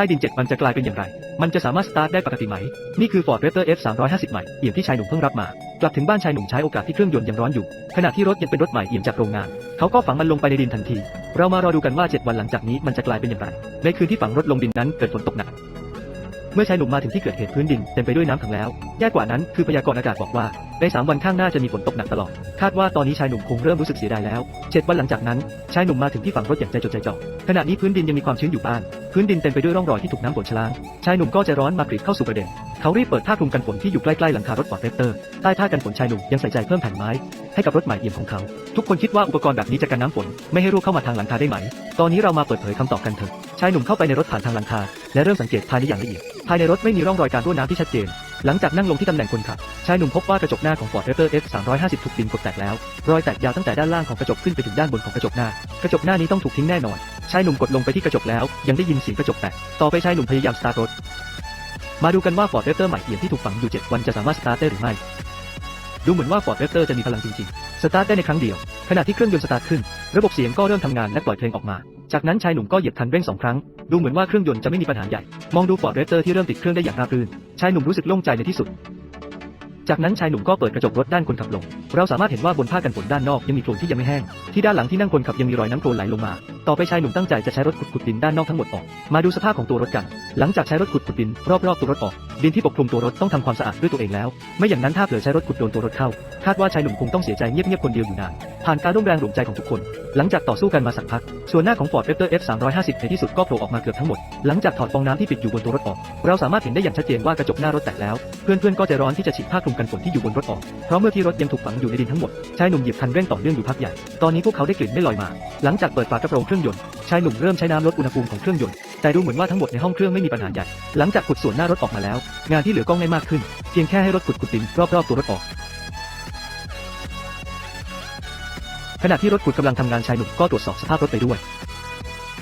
ต้ดิน 7 วันจะกลายเป็นอย่างไร มันจะสามารถสตาร์ทได้ปกติไหม นี่คือ Ford Raptor F 350ใหม่เอี่ยมที่ชายหนุ่มเพิ่งรับมา กลับถึงบ้านชายหนุ่มใช้โอกาสที่เครื่องยนต์ยังร้อนอยู่ ขณะที่รถยังเป็นรถใหม่เอี่ยมจากโรงงาน เขาก็ฝังมันลงไปในดินทันที เรามารอดูกันว่า 7 วันหลังจากนี้มันจะกลายเป็นอย่างไร ในคืนที่ฝังรถลงดินนั้นเกิดฝนตกหนัก เมื่อชายหนุ่มมาถึงที่เกิดเหตุพื้นดินเต็มไปด้วยน้ำขังแล้ว แย่กว่านั้นคือพยากรณ์อากาศบอกว่า ใน3วันข้างหน้าจะมีฝนตกหนักตลอด คาดว่าตอนนี้ชายหนุ่มคงเริ่มรู้สึกเสียดายแล้ว7วันหลังจากนั้น ชายหนุ่มมาถึงที่ฝั่งรถอย่างใจจดใจจ่อ ขณะนี้พื้นดินยังมีความชื้นอยู่บ้าง พื้นดินเต็มไปด้วยร่องรอยที่ถูกน้ำฝนชะล้าง ชายหนุ่มก็ใจร้อนมากรีดเข้าสู่ประเด็น เขารีบเปิดผ้าคลุมกันฝนที่อยู่ใกล้ๆหลังคารถฟอร์ดเรปเตอร์ ใต้ผ้ากันฝนชายหนุ่มยังใส่ใจเพิ่มแผ่นไม้ให้กับรถใหม่เอี่ยมของเขา ทุกคนคิดว่าอุปกรณ์แบบนี้จะกันน้ำฝน ไม่ให้รั่วเข้ามาทางหลังคาได้ไหม ตอนนี้เรามาเปิดเผยคำตอบกันเถอะ ชายหนุ่มเข้าไปในรถผ่านทางหลังคา และเริ่มสังเกตภายในอย่างละเอียด ภายในรถไม่มีร่องรอยการรั่วน้ำที่ชัดเจน หลังจากนั่งลงที่ตำแหน่งคนขับ ชายหนุ่มพบว่ากระจกหน้าของ Ford Raptor F 350 ถูกดินกดแตกแล้ว รอยแตกยาวตั้งแต่ด้านล่างของกระจกขึ้นไปถึงด้านบนของกระจกหน้า กระจกหน้านี้ต้องถูกทิ้งแน่นอน ชายหนุ่มกดลงไปที่กระจกแล้ว ยังได้ยินเสียงกระจกแตก ต่อไปชายหนุ่มพยายามสตาร์ทรถ มาดูกันว่า Ford Raptor ใหม่เอี่ยมที่ถูกฝังอยู่ 7 วันจะสามารถสตาร์ทได้หรือไม่ ดูเหมือนว่า Ford Raptor จะมีพลังจริงๆ สตาร์ทได้ในครั้งเดียว ขณะที่เครื่องยนต์สตาร์ทขึ้น ระบบเสียงก็เริ่มทำงานและปล่อยเพลงออกมา จากนั้นชายหนุ่มก็เหยียบคันเร่งสองครั้ง ดูเหมือนว่าเครื่องยนต์จะไม่มีปัญหาใหญ่ มองดู Ford Raptor ที่เริ่มติดเครื่องได้อย่างราบรื่น ชายหนุ่มรู้สึกโล่งใจในที่สุด จากนั้นชายหนุ่มก็เปิดกระจกรถด้านคนขับลง เราสามารถเห็นว่าบนผ้ากันฝนด้านนอกยังมีโคลนที่ยังไม่แห้ง ที่ด้านหลังที่นั่งคนขับยังมีรอยน้ำโคลนไหลลงมา ต่อไปชายหนุ่มตั้งใจจะใช้รถขุดขุดดินด้านนอกทั้งหมดออก มาดูสภาพของตัวรถกัน หลังจากใช้รถขุดขุดดินรอบๆตัวรถออก ดินที่ปกคลุมตัวรถต้องทำความสะอาดด้วยตัวเองแล้ว ไม่อย่างนั้นถ้าเผลอใช้รถขุดโดนตัวรถเข้า คาดว่าชายหนุ่มคงต้องเสียใจเงียบๆคนเดียวอยู่นาน ผ่านการร่วมแรงร่วมใจของทุกคน หลังจากต่อสู้กันมาสักพัก ส่วนหน้าของ Ford Raptor F 350ในที่สุดก็โผล่ออกมาเกือบทั้งหมด หลังจากถอดฟองน้ำที่ปิดอยู่บนตัวรถออก เราสามารถเห็นได้อย่างชัดเจนว่ากระจกหน้ารถแตกแล้ว เพื่อนๆก็ใจร้อนที่จะฉีกผ้าคลุมกันฝนที่อยู่บนรถออก เพราะเมื่อที่รถยังถูกฝังอยู่ในดินทั้งหมด ชายหนุ่มหยียบคันเร่งต่อเนื่องอยู่พักใหญ่ ตอนนี้พวกเขาได้กลิ่นไม่ลอยมา หลังจากเปิดฝากระโปรงเครื่องยนต์ ชายหนุ่มเริ่มใช้น้ำลดอุณหภูมิของเครื่องยนต์ แต่ดูเหมือนว่าทั้งหมดในห้องเครื่องไม่มีปัญหาใหญ่ หลังจากขุดส่วนหน้ารถออกมาแล้ว งานที่เหลือก็ง่ายมากขึ้น เพียงแค่ให้รถขุดขุดดินรอบๆตัวรถออก ขณะที่รถขุดกำลังทำงานชายหนุ่มก็ตรวจสอบสภาพรถไปด้วย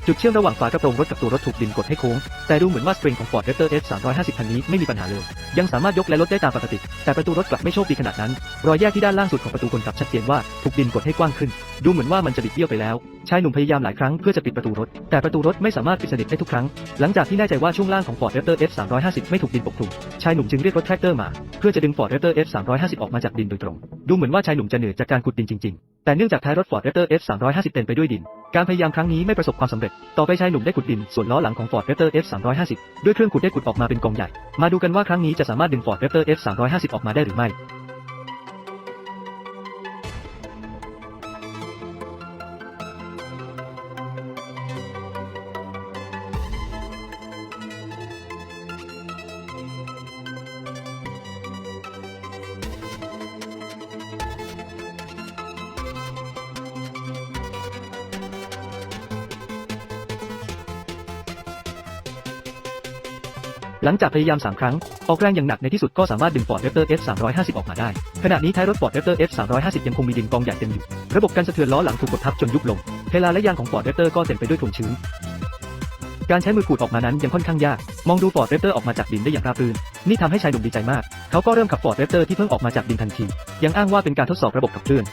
จุดเชื่อมระหว่างฝากระโปรงรถกับตัวรถถูกดินกดให้โค้ง แต่ดูเหมือนว่าสปริงของ Ford Raptor F 350คันนี้ไม่มีปัญหาเลย ยังสามารถยกและลดได้ตามปกติ แต่ประตูรถกลับไม่โชคดีขนาดนั้น รอยแยกที่ด้านล่างสุดของประตูคนขับชัดเจนว่าถูกดินกดให้กว้างขึ้น ดูเหมือนว่ามันจะบิดเบี้ยวไปแล้ว ชายหนุ่มพยายามหลายครั้งเพื่อจะปิดประตูรถ แต่ประตูรถไม่สามารถปิดสนิทได้ทุกครั้ง หลังจากที่แน่ใจว่าช่วงล่างของ Ford Raptor F 350ไม่ถูกดินปกคลุม ชายหนุ่มจึงเรียกรถแทรกเตอร์มา เพื่อจะดึง Ford Raptor F 350ออกมาจากดินโดยตรง ดูเหมือนว่าชายหนุ่มจะเหนื่อยจากการขุดดินจริง ๆ แต่เนื่องจากท้ายรถ Ford Raptor F 350เต็มไปด้วยดิน การพยายามครั้งนี้ไม่ประสบความสำเร็จ ต่อไปชายหนุ่มได้ขุดดินส่วนล้อหลังของ Ford Raptor F 350ด้วยเครื่องขุดได้ขุดออกมาเป็นกองใหญ่ มาดูกันว่าครั้งนี้จะสามารถดึง Ford Raptor F 350ออกมาได้หรือไม่ หลังจากพยายาม 3 ครั้ง ออกแรงอย่างหนักในที่สุดก็สามารถดึงปอดเรปเตอร์ F 350ออกมาได้ ขณะนี้ท้ายรถปอดเรปเตอร์ F 350ยังคงมีดินกองใหญ่เต็มอยู่ ระบบการสะเทือนล้อหลังถูกกดทับจนยุบลง เพลาและยางของปอดเรปเตอร์ก็เต็มไปด้วยถุงชื้น การใช้มือขูดออกมานั้นยังค่อนข้างยาก มองดูปอดเรปเตอร์ออกมาจากดินได้อย่างราบรื่น นี่ทำให้ชายหนุ่มดีใจมาก เขาก็เริ่มขับปอดเรปเตอร์ที่เพิ่งออกมาจากดินทันที ยังอ้างว่าเป็นการทดสอบระบบขับเคลื่อน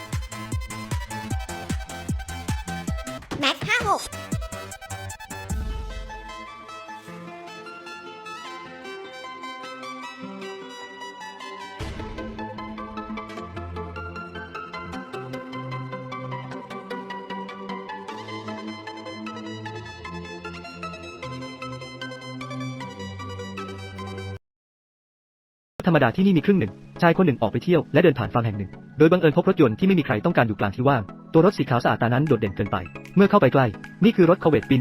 แม็56 ธรรมดาที่นี่มีครึ่งหนึ่ง ชายคนหนึ่งออกไปเที่ยวและเดินผ่านฟาร์มแห่งหนึ่ง โดยบังเอิญพบรถยนต์ที่ไม่มีใครต้องการอยู่กลางที่ว่าง ตัวรถสีขาวสะอาดตานั้นโดดเด่นเกินไป เมื่อเข้าไปใกล้ นี่คือรถคาเวตปี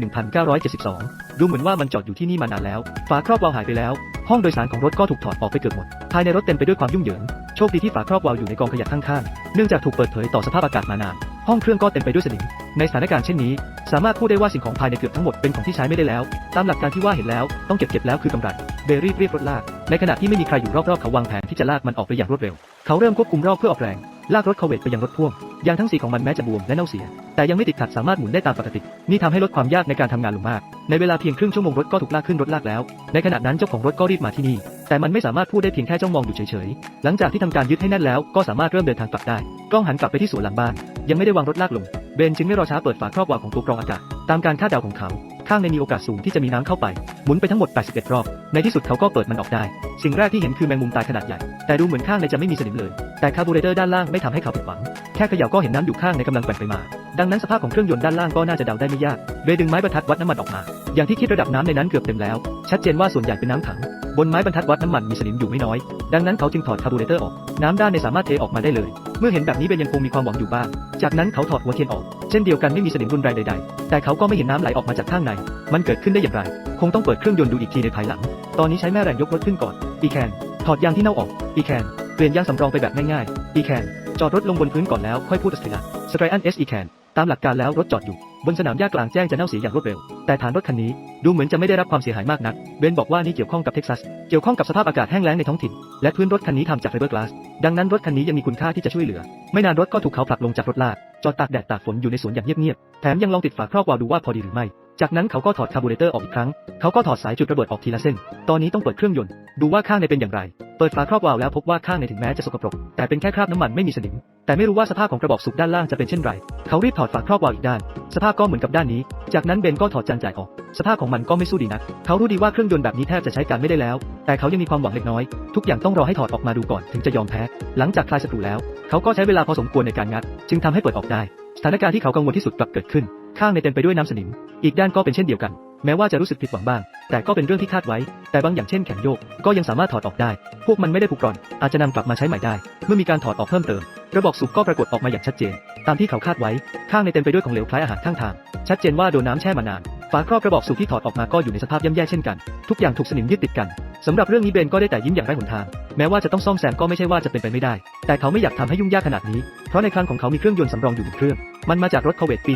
1972 ดูเหมือนว่ามันจอดอยู่ที่นี่มานานแล้ว ฝาครอบวาล์วหายไปแล้ว ห้องโดยสารของรถก็ถูกถอดออกไปเกือบหมด ภายในรถเต็มไปด้วยความยุ่งเหยิง โชคดีที่ฝาครอบวาล์วอยู่ในกองขยะข้างๆ เนื่องจากถูกเปิดเผยต่อสภาพอากาศมานาน ห้องเครื่องก็เต็มไปด้วยสนิม ในสถานการณ์เช่นนี้ สามารถพูดได้ว่าสิ่งของภายในเกือบทั้งหมดเป็นของที่ใช้ไม่ได้แล้ว ตามหลักการที่ว่าเห็นแล้ว ต้องเก็บเก็บแล้วคือกำไรเบรรี่เรียกรถลาก ในขณะที่ไม่มีใครอยู่รอบๆเขาวางแผนที่จะลากมันออกไปอย่างรวดเร็ว เขาเริ่มควบคุมรอบเพื่อออกแรง ลากรถคาเวตไปยังรถพ่วงยางทั้งสีของมันแม้จะบวมและเน่าเสีย แต่ยังไม่ติดขัดสามารถหมุนได้ตามปกติ นี่ทำให้ลดความยากในการทำงานลงมาก ในเวลาเพียงครึ่งชั่วโมงรถก็ถูกลากขึ้นรถลากแล้ว ในขณะนั้นเจ้าของรถก็รีบมาที่นี่ แต่มันไม่สามารถพูดได้เพียงแค่จ้องมองอยู่เฉยๆ หลังจากที่ทำการยึดให้แน่นแล้วก็สามารถเริ่มเดินทางกลับได้ กล้องหันกลับไปที่สวนหลังบ้าน ยังไม่ได้วางรถลากลง เบนจึงไม่รอช้าเปิดฝาครอบวาล์วของตัวกรองอากาศ ตามการคาดเดาของเขา ข้างในมีโอกาสสูงที่จะมีน้ำเข้าไป หมุนไปทั้งหมด 81 รอบ ในที่สุดเขาก็เปิดมันออกได้ สิ่งแรกที่เห็นคือแมงมุมตายขนาดใหญ่ แต่ดูเหมือนข้างในจะไม่มีสนิมเลย แต่คาร์บูเรเตอร์ด้านล่างไม่ทำให้เขาผิดหวัง แค่เขย่าก็เห็นน้ำอยู่ข้างในกำลังแกว่งไปมา ดังนั้นสภาพของเครื่องยนต์ด้านล่างก็น่าจะเดาได้ไม่ยากเบย์ดึงไม้บรรทัดวัดน้ำมันออกมา อย่างที่คิดระดับน้ำในนั้นเกือบเต็มแล้ว ชัดเจนว่าส่วนใหญ่เป็นน้ำขัง บนไม้บรรทัดวัดน้ำมันมีสนิมอยู่ไม่น้อย ดังนั้นเขาจึงถอดคาร์บูเรเตอร์ออก น้ำด้านในสามารถเทออกมาได้เลย เมื่อเห็นแบบนี้เบนยังคงมีความหวังอยู่บ้าง จากนั้นเขาถอดหัวเทียนออก เช่นเดียวกันไม่มีสนิมรุนแรงใดๆ แต่เขาก็ไม่เห็นน้ำไหลออกมาจากข้างใน มันเกิดขึ้นได้อย่างไร คงต้องเปิดเครื่องยนต์ดูอีกทีในภายหลัง ตอนนี้ใช้แม่แรงยกรถขึ้นก่อน อีแคน ถอดยางที่เน่าออก อีแคน เปลี่ยนยางสำรองไปแบบง่ายๆ อีแคน จอดรถลงบนพื้นก่อนแล้วค่อยพูดสติละสไตรอันเอสอีแคน ตามหลักการแล้วรถจอดอยู่ บนสนามหญ้ากลางแจ้งจะเน่าเสียอย่างรวดเร็ว แต่ฐานรถคันนี้ดูเหมือนจะไม่ได้รับความเสียหายมากนัก เบนบอกว่านี่เกี่ยวข้องกับเท็กซัส เกี่ยวข้องกับสภาพอากาศแห้งแล้งในท้องถิ่น และพื้นรถคันนี้ทำจากไฟเบอร์กลาส ดังนั้นรถคันนี้ยังมีคุณค่าที่จะช่วยเหลือ ไม่นานรถก็ถูกเขาผลักลงจากรถลาก จอดตากแดดตากฝนอยู่ในสวนอย่างเงียบๆ แถมยังลองติดฝาครอบวาล์วดูว่าพอดีหรือไม่ จากนั้นเขาก็ถอดคาร์บูเรเตอร์ออกอีกครั้ง เขาก็ถอดสายจุดระเบิดออกทีละเส้น ตอนนี้ต้องเปิดเครื่องยนต์ ดูว่าข้างในเป็นอย่างไร เปิดฝาครอบวาล์วแล้วพบว่าข้างในถึงแม้จะสกปรก แต่เป็นแค่คราบน้ำมันไม่มีสนิม แต่ไม่รู้ว่าสภาพของกระบอกสูบด้านล่างจะเป็นเช่นไร เขารีบถอดฝาครอบวาล์วอีกด้าน สภาพก็เหมือนกับด้านนี้ จากนั้นเบนก็ถอดจานจ่ายออก สภาพของมันก็ไม่สู้ดีนัก เขารู้ดีว่าเครื่องยนต์แบบนี้แทบจะใช้การไม่ได้แล้ว แต่เขายังมีความหวังเล็กน้อย ทุกอย่างต้องรอให้ถอดออกมาดูก่อนถึงจะยอมแพ้ หลังจากคลายสกรูแล้ว เขาก็ใช้เวลาพอสมควรในการงัด จึงทำให้เปิดออกได้ สถานการณ์ที่เขากังวลที่สุดกลับเกิดขึ้น ข้างในเต็มไปด้วยน้ำสนิม อีกด้านก็เป็นเช่นเดียวกันแม้ว่าจะรู้สึกผิดหวังบ้าง แต่ก็เป็นเรื่องที่คาดไว้ แต่บางอย่างเช่นแขนโยก ก็ยังสามารถถอดออกได้ พวกมันไม่ได้ผุกร่อน อาจจะนำกลับมาใช้ใหม่ได้ เมื่อมีการถอดออกเพิ่มเติม ระบอกสูบก็ปรากฏออกมาอย่างชัดเจน ตามที่เขาคาดไว้ ข้างในเต็มไปด้วยของเหลวคล้ายอาหารข้างทาง ชัดเจนว่าโดนน้ำแช่มานาน ฝาครอบกระบอกสูบที่ถอดออกมาก็อยู่ในสภาพย่ำแย่เช่นกัน ทุกอย่างถูกสนิมยึดติดกันสำหรับเรื่องนี้เบนก็ได้แต่ยิ้มอย่างไร้หนทาง แม้ว่าจะต้องซ่อมแซมก็ไม่ใช่ว่าจะเป็นไปไม่ได้ แต่เขาไม่อยากทำให้ยุ่งยากขนาดนี้ เพราะในคลังของเขามีเครื่องยนต์สำรองอยู่หนึ่งเครื่อง มันมาจากรถคาเวตปี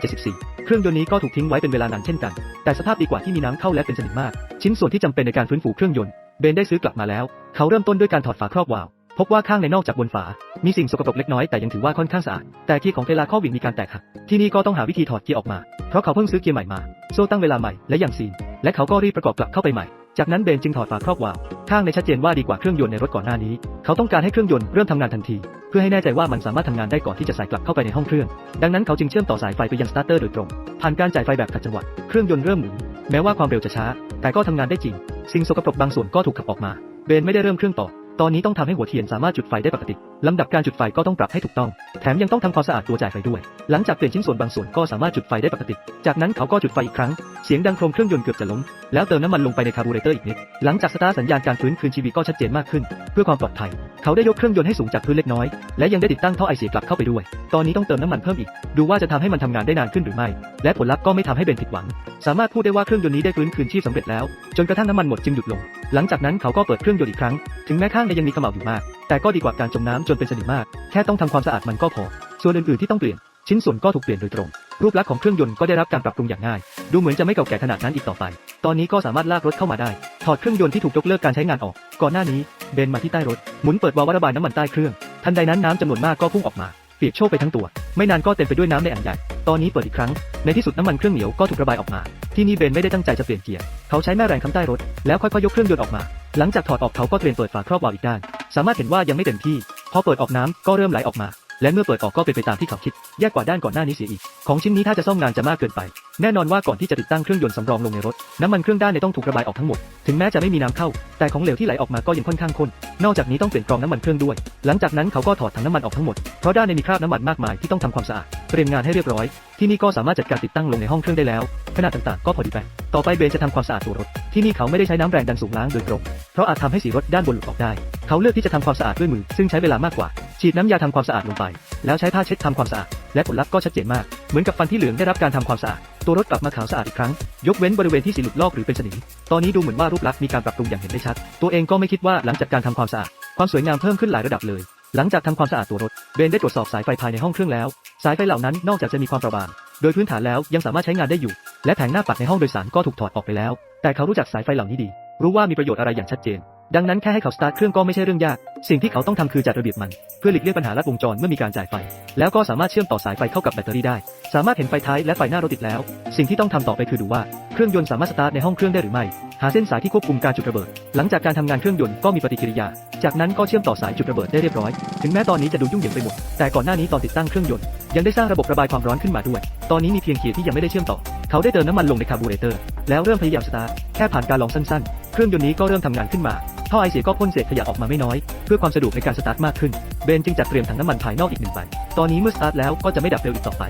1974 เครื่องยนต์นี้ก็ถูกทิ้งไว้เป็นเวลานานเช่นกัน แต่สภาพดีกว่าที่มีน้ำเข้าและเป็นสนิมมาก ชิ้นส่วนที่จำเป็นในการฟื้นฟูเครื่องยนต์ เบนได้ซื้อกลับมาแล้ว เขาเริ่มต้นด้วยการถอดฝาครอบวาล์ว พบว่าข้างในนอกจากบนฝา มีสิ่งสกปรกเล็กน้อยแต่ยังถือว่าค่อนข้างสะอาด แต่เกียร์ของเทลาข้อวิ่งมีการแตกหัก ที่นี่ก็ต้องหาวิธีถอดเกียร์ออกมา เพราะเขาเพิ่งซื้อเกียร์ใหม่มา โซ่ตั้งเวลาใหม่และยังซีน และเขาก็รีบประกอบกลับเข้าไปใหม่ จากนั้นเบนจึงถอดฝาครอบวาล์วข้างในชัดเจนว่าดีกว่าเครื่องยนต์ในรถก่อนหน้านี้ เขาต้องการให้เครื่องยนต์เริ่มทำงานทันที เพื่อให้แน่ใจว่ามันสามารถทำงานได้ก่อนที่จะใส่กลับเข้าไปในห้องเครื่อง ดังนั้นเขาจึงเชื่อมต่อสายไฟไปยังสตาร์เตอร์โดยตรง ผ่านการจ่ายไฟแบบขัดจังหวะ เครื่องยนต์เริ่มหมุน แม้ว่าความเร็วจะช้า แต่ก็ทำงานได้จริง สิ่งสกปรกบางส่วนก็ถูกขับออกมา เบนไม่ได้เริ่มเครื่องต่อ ตอนนี้ต้องทำให้หัวเทียนสามารถจุดไฟได้ปกติ ลำดับการจุดไฟก็ต้องปรับให้ถูกต้อง แถมยังต้องทำความสะอาดตัวจ่ายไฟด้วย หลังจากเปลี่ยนชิ้นส่วนบางส่วนก็สามารถจุดไฟได้ปกติ จากนั้นเขาก็จุดไฟอีกครั้ง เสียงดังโครมเครื่องยนต์เกือบจะล้ม แล้วเติมน้ำมันลงไปในคาร์บูเรเตอร์อีกนิด หลังจากสตาร์สัญญาณการฟื้นคืนชีวิตก็ชัดเจนมากขึ้น เพื่อความปลอดภัย เขาได้ยกเครื่องยนต์ให้สูงจากพื้นเล็กน้อย และยังได้ติดตั้งท่อไอเสียกลับเข้าไปด้วย ตอนนี้ต้องเติมน้ำมันเพิ่มอีก ดูว่าจะทำให้มันทำงานได้นานขึ้นหรือไม่ และผลลัพธ์ก็ไม่ทำให้เบนผิดหวัง สามารถพูดได้ว่าเครื่องยนต์นี้ได้ฟื้นคืนชีพสำเร็จแล้ว จนกระทั่งน้ำมันหมดจึงหยุดลง หลังจากนั้นเขาก็เปิดเครื่องยนต์อีกครั้ง ถึงแม้ข้างในยังมีขม่าวอยู่มาก แต่ก็ดีกว่าการจมน้ำจนเป็นสนิมมาก แค่ต้องทำความสะอาดมันก็พอ ส่วนอื่นๆที่ต้องเปลี่ยน ชิ้นส่วนก็ถูกเปลี่ยนโดยตรง รูปลักษณ์ของเครื่องยนต์ก็ได้รับการปรับปรุงอย่างง่าย ดูเหมือนจะไม่เก่าแก่ขนาดนั้นอีกต่อไป ตอนนี้ก็สามารถลากรถเข้ามาได้ ถอดเครื่องยนต์ที่ถูกยกเลิกการใช้งานออก ก่อนหน้านี้ เบนมาที่ใต้รถ หมุนเปิดวาล์วระบายน้ำมันใต้เครื่อง ทันใดนั้นน้ำจำนวนมากก็พุ่งออกมา เปียกโชกไปทั้งตัว ไม่นานก็เต็มไปด้วยน้ำในอ่างใหญ่ ตอนนี้เปิดอีกครั้ง ในที่สุดน้ำมันเครื่องเหนียวก็ถูกระบายออกมา ที่นี่เบนไม่ได้ตั้งใจจะเปลี่ยนเกียร์ เขาใช้แม่แรงค้ำใต้รถ แล้วค่อยๆยกเครื่องยนต์ออกมา หลังจากถอดออกเขาก็เตรียมเปิดฝาครอบวาล์วอีกด้าน สามารถเห็นว่ายังไม่เต็มที่ พอเปิดออกน้ำก็เริ่มไหลออกมา และเมื่อเปิดออกก็เป็นไปตามที่เขาคิด แย่กว่าด้านก่อนหน้านี้เสียอีก ของชิ้นนี้ถ้าจะซ่อมงานจะมากเกินไป แน่นอนว่าก่อนที่จะติดตั้งเครื่องยนต์สำรองลงในรถ น้ำมันเครื่องด้านในต้องถูกระบายออกทั้งหมด ถึงแม้จะไม่มีน้ำเข้า แต่ของเหลวที่ไหลออกมาก็ยังค่อนข้างข้น นอกจากนี้ต้องเปลี่ยนกรองน้ำมันเครื่องด้วย หลังจากนั้นเขาก็ถอดถังน้ำมันออกทั้งหมด เพราะด้านในมีคราบน้ำมันมากมายที่ต้องทำความสะอาด เตรียมงานให้เรียบร้อย ที่นี่ก็สามารถจัดการติดตั้งลงในห้องเครื่องได้แล้ว ขนาดต่างๆ ก็พอดีไป ต่อไปเบนจะทำความสะอาดตัวรถ ที่นี่เขาไม่ได้ใช้น้ำแรงดันสูงล้างโดยตรง เพราะอาจทำให้สีรถด้านบนหลุดออกได้ เขาเลือกที่จะทำความสะอาดด้วยมือ ซึ่งใช้เวลามากกว่า ฉีดน้ำยาทำความสะอาดลงไป แล้วใช้ผ้าเช็ดทำความสะอาด และผลลัพธ์ก็ชัดเจนมาก เหมือนกับฟันที่เหลืองได้รับการทำความสะอาด ตัวรถกลับมาขาวสะอาดอีกครั้ง ยกเว้นบริเวณที่สีหลุดลอกหรือเป็นสนิม ตอนนี้ดูเหมือนว่ารูปลักษณ์มีการปรับปรุงอย่างเห็นได้ชัด ตัวเองก็ไม่คิดว่าหลังจากการทำความสะอาด ความสวยงามเพิ่มขึ้นหลายระดับเลย หลังจากทำความสะอาดตัวรถ เบนได้ตรวจสอบสายไฟภายในห้องเครื่องแล้ว สายไฟเหล่านั้นนอกจากจะมีความเปราะบาง โดยพื้นฐานแล้วยังสามารถใช้งานได้อยู่ และแผงหน้าปัดในห้องโดยสารก็ถูกถอดออกไปแล้ว แต่เขารู้จักสายไฟเหล่านี้ดี รู้ว่ามีประโยชน์อะไรอย่างชัดเจน ดังนั้นแค่ให้เขาสตาร์ทเครื่องก็ไม่ใช่เรื่องยาก สิ่งที่เขาต้องทำคือจัดระเบียบมัน เพื่อหลีกเลี่ยงปัญหาลัดวงจรเมื่อมีการจ่ายไฟ แล้วก็สามารถเชื่อมต่อสายไฟเข้ากับแบตเตอรี่ได้ สามารถเห็นไฟท้ายและไฟหน้ารถติดแล้ว สิ่งที่ต้องทำต่อไปคือดูว่าเครื่องยนต์สามารถสตาร์ทในห้องเครื่องได้หรือไม่ หาเส้นสายที่ควบคุมการจุดระเบิด หลังจากการทำงานเครื่องยนต์ก็มีปฏิกิริยา จากนั้นก็เชื่อมต่อสายจุดระเบิดได้เรียบร้อย ถึงแม้ตอนนี้จะดูยุ่งเหยิงไปหมด แต่ก่อนหน้านี้ตอนติดตั้งเครื่องยนต์ยังได้สร้างระบบระบายความร้อนขึ้นมาด้วย ตอนนี้มีเพียงเกียที่ยังไม่ได้เชื่อมต่อ เขาได้เติมน้ำมันลงในคาร์บูเรเตอร์ แล้วเริ่มพยายามสตาร์ท แค่ผ่านการลองสั้นๆ เครื่องยนต์นี้ก็เริ่มทำงานขึ้นมา ท่อไอเสียก็พ่นเศษขยะออกมาไม่น้อย เพื่อความสะดวกในการสตาร์ทมากขึ้น เบนจึงจัดเตรียมถังน้ำมันภายนอกอีกหนึ่งใบ ตอนนี้เมื่อสตาร์ทแล้วก็จะไม่ดับเร็วอีกต่อไป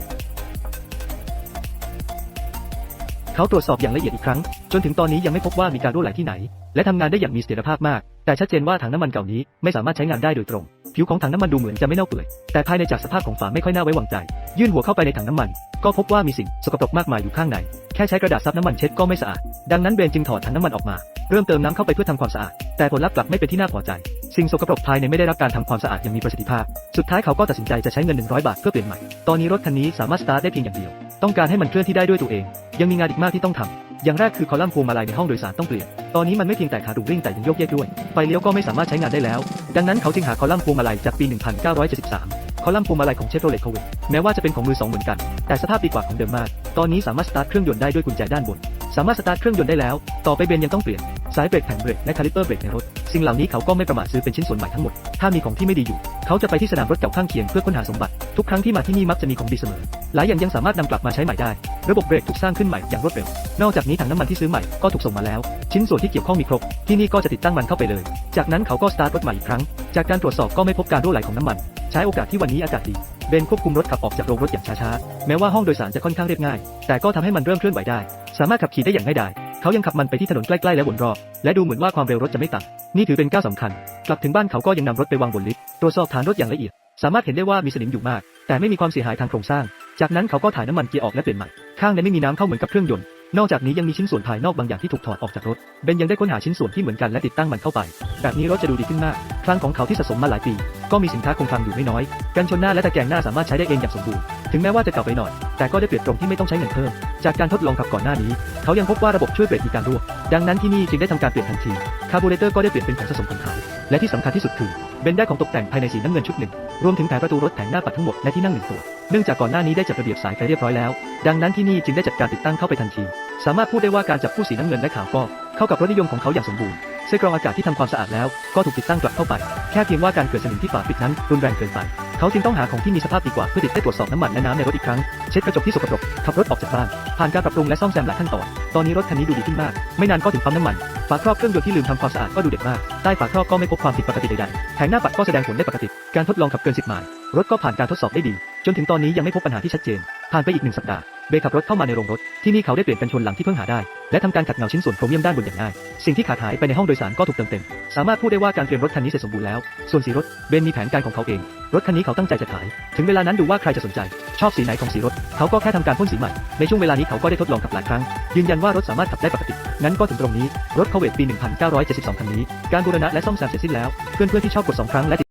เขาตรวจสอบอย่างละเอียดอีกครั้ง จนถึงตอนนี้ยังไม่พบว่ามีการรั่วไหลที่ไหน และทำงานได้อย่างมีเสถียรภาพมาก แต่ชัดเจนว่าถังน้ำมันเก่านี้ไม่สามารถใช้งานได้โดยตรง ผิวของถังน้ำมันดูเหมือนจะไม่เน่าเปื่อย แต่ภายในจากสภาพของฝาไม่ค่อยน่าไว้วางใจ ยื่นหัวเข้าไปในถังน้ำมัน ก็พบว่ามีสิ่งสกปรกมากมายอยู่ข้างใน แค่ใช้กระดาษซับน้ำมันเช็ดก็ไม่สะอาด ดังนั้นเบนจึงถอดถังน้ำมันออกมา เริ่มเติมน้ำเข้าไปเพื่อทำความสะอาด แต่ผลลัพธ์กลับไม่เป็นที่น่าพอใจ สิ่งสกปรกภายในไม่ได้รับการทำความสะอาดอย่างมีประสิทธิภาพ สุดท้ายเขาก็ตัดสินใจจะใช้เงิน 100 บาทเพื่อเปลี่ยนใหม่ ตอนนี้รถคันนี้สามารถสตาร์ทได้เพียงอย่างเดียว ต้องการให้มันเคลื่อนที่ได้ด้วยตัวเอง ยังมีงานอีกมากที่ต้องทำ อย่างแรกคือคอลัมน์พวงมาลัยในห้องโดยสารต้องเปลี่ยน ตอนนี้มันไม่เพียงแต่ขาดุริ่งแต่ยังโยกเยกด้วย ไฟเลี้ยวก็ไม่สามารถใช้งานได้แล้ว ดังนั้นเขาจึงหาคอลัมน์พวงมาลัยจากปี 1973 คอลัมน์พวงมาลัยของเชฟโรเลตโคเวแม้ว่าจะเป็นของมือสองเหมือนกัน แต่สภาพดีกว่าของเดิมมาก ตอนนี้สามารถสตาร์ทเครื่องยนต์ได้ด้วยกุญแจด้านบน สามารถสตาร์ทเครื่องยนต์ได้แล้ว ต่อไปเบนยังต้องเปลี่ยนสายเบรกแผ่นเบรกและคาลิเปอร์เบรกในรถ สิ่งเหล่านี้เขาก็ไม่ประมาทซื้อเป็นชิ้นส่วนใหม่ทั้งหมด ถ้ามีของที่ไม่ดีอยู่ เขาจะไปที่สนามรถเก่าข้างเคียงเพื่อค้นหาสมบัติ ทุกครั้งที่มาที่นี่มักจะมีของดีเสมอ หลายอย่างยังสามารถนำกลับมาใช้ใหม่ได้ ระบบเบรกถูกสร้างขึ้นใหม่อย่างรวดเร็ว นอกจากนี้ถังน้ำมันที่ซื้อใหม่ก็ถูกส่งมาแล้ว ชิ้นส่วนที่เกี่ยวข้องมีครบ ที่นี่ก็จะติดตั้งมันเข้าไปเลย จากนั้นเขาก็สตาร์ทรถใหม่อีกครั้ง จากการตรวจสอบก็ไม่พบการรั่วไหลของน้ำมัน ใช้โอกาสที่วันนี้อากาศดี เบนควบคุมรถขับออกจากโรงรถอย่างช้าๆ แม้ว่าห้องโดยสารจะค่อนข้างเรียบง่าย แต่ก็ทำให้มันเริ่มเคลื่อนไหวได้ สามารถขับขี่ได้อย่างง่ายดายเขายังขับมันไปที่ถนนใกล้ๆและวนรอบ และดูเหมือนว่าความเร็วรถจะไม่ต่ำนี่ถือเป็นก้าวสำคัญ กลับถึงบ้านเขาก็ยังนำรถไปวางบนลิฟต์ ตรวจสอบฐานรถอย่างละเอียด สามารถเห็นได้ว่ามีสนิมอยู่มาก แต่ไม่มีความเสียหายทางโครงสร้าง จากนั้นเขาก็ถ่ายน้ำมันเกียร์ออกและเปลี่ยนใหม่ ข้างในไม่มีน้ำเข้าเหมือนกับเครื่องยนต์ นอกจากนี้ยังมีชิ้นส่วนภายนอกบางอย่างที่ถูกถอดออกจากรถ เบนยังได้ค้นหาชิ้นส่วนที่เหมือนกันและติดตั้งมันเข้าไป แบบนี้รถจะดูดีขึ้นมาก คลังของเขาที่สะสมมาหลายปี ก็มีสินค้าคงคลังอยู่ไม่น้อย กันชนหน้าและตะแกรงหน้าสามารถใช้ได้เองอย่างสมบูรณ์ ถึงแม้ว่าจะเก่าไปหน่อย แต่ก็ได้เปรียบตรงที่ไม่ต้องใช้เงินเพิ่ม จากการทดลองขับก่อนหน้านี้ เขายังพบว่าระบบช่วยเบรกมีการรั่ว ดังนั้นที่นี่จึงได้ทำการเปลี่ยนทันที คาร์บูเรเตอร์ก็ได้เปลี่ยนเป็นของสะสมของเขาและที่สำคัญที่สุดคือเบนได้ของตกแต่งภายในสีน้ำเงินชุดหนึ่ง รวมถึงแผงประตูรถแผงหน้าปัดทั้งหมดและที่นั่งหนึ่งตัว เนื่องจากก่อนหน้านี้ได้จัดระเบียบสายไฟเรียบร้อยแล้ว ดังนั้นที่นี่จึงได้จัดการติดตั้งเข้าไปทันที สามารถพูดได้ว่าการจับผู้สีน้ำเงินและขาวก็เข้ากับรสนิยมของเขาอย่างสมบูรณ์เส้กรองอากาศที่ทำความสะอาดแล้วก็ถูกติดตั้งกลับเข้าไป แค่เพียงว่าการเกิดสนิมที่ฝาปิดนั้นรุนแรงเกินไป เขาจึงต้องหาของที่มีสภาพดีกว่าเพื่อติดให้ตรวจสอบน้ำมันและน้ำในรถอีกครั้ง เช็ดกระจกที่สกปรก ขับรถออกจากบ้าน ผ่านการปรับปรุงและซ่อมแซมหลายขั้นตอน ตอนนี้รถคันนี้ดูดีขึ้นมาก ไม่นานก็ถึงปั๊มน้ำมัน ฝาครอบเครื่องยนต์ที่ลืมทำความสะอาดก็ดูเด็ดมาก ใต้ฝาครอบก็ไม่พบความผิดปกติใดๆ แผงหน้าปัดก็แสดงผลได้ปกติ การทดลองขับเกิน 10 ไมล์ รถก็ผ่านการทดสอบได้ดี จนถึงตอนนี้ยังไม่พบปัญหาที่ชัดเจน ผ่านไปอีกหนึ่งสัปดาห์เบย์ขับรถเข้ามาในโรงรถ ที่นี่เขาได้เปลี่ยนกันชนหลังที่เพิ่งหาได้ และทำการขัดเงาชิ้นส่วนโครเมียมด้านบนอย่างง่าย สิ่งที่ขาดหายไปในห้องโดยสารก็ถูกเติมเต็ม สามารถพูดได้ว่าการเตรียมรถคันนี้เสร็จสมบูรณ์แล้ว ส่วนสีรถ เบนมีแผนการของเขาเอง รถคันนี้เขาตั้งใจจะขาย ถึงเวลานั้นดูว่าใครจะสนใจ ชอบสีไหนของสีรถ เขาก็แค่ทำการพ่นสีใหม่ ในช่วงเวลานี้เขาก็ได้ทดลองขับหลายครั้ง ยืนยันว่ารถสามารถขับได้ปกติ งั้นก็ถึงตรงนี้ รถคาเวตปี 1972 คันนี้ การบูรณะและซ่อมแซมเสร็จสิ้นแล้ว เพื่อนๆที่ชอบกดสองครั้งและ